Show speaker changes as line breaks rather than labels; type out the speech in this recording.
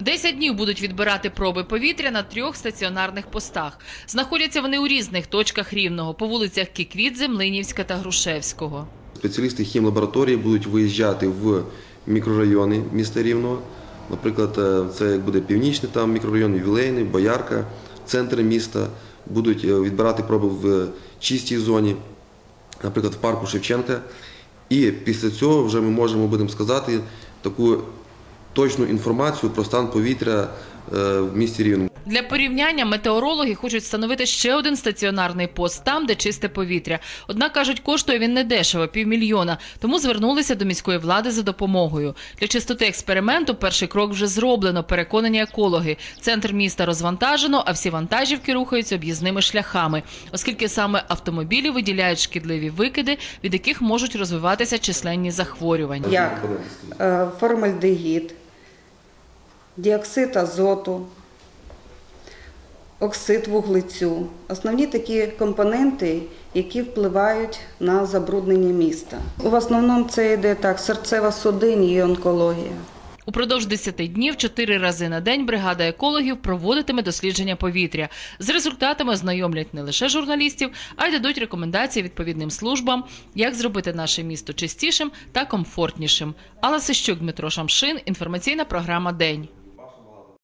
Десять днів будуть відбирати проби повітря на трьох стаціонарних постах. Знаходяться вони у різних точках Рівного по вулицях Кіквідзе, Млинівська та Грушевського.
Спеціалісти хімлабораторії будуть виїжджати в мікрорайони міста Рівного. Наприклад, е, це буде північний там мікрорайон, ювілейний, боярка, центр міста. Будуть е, відбирати проби в чистій зоні, наприклад, в парку Шевченка. І після цього вже ми можемо будемо сказати таку точну інформацію про стан повітря е, в місті Рівному.
Для порівняння метеорологи хочуть встановити ще один стаціонарний пост там, де чисте повітря. Однак кажуть, коштує він недешево, півмільйона. Тому звернулися до міської влади за допомогою. Для чистоти експерименту перший крок вже зроблено. Переконані екологи. Центр міста розвантажено, а всі вантажівки рухаються об'їзними шляхами, оскільки саме автомобілі виділяють шкідливі викиди, від яких можуть розвиватися численні захворювання.
як е, формальдегід, діоксид азоту, оксид вуглецю. Основні такі компоненти, які впливають на забруднення міста. В основному це йде так: серцево-судинні і онкологія.
Упродовж 10 днів чотири рази на день бригада екологів проводитиме дослідження повітря. З результатами ознайомлять не лише журналістів, а й дадуть рекомендації відповідним службам, як зробити наше місто чистішим та комфортнішим. Алла Сищук, Дмитро Шамшин. Інформаційна програма День.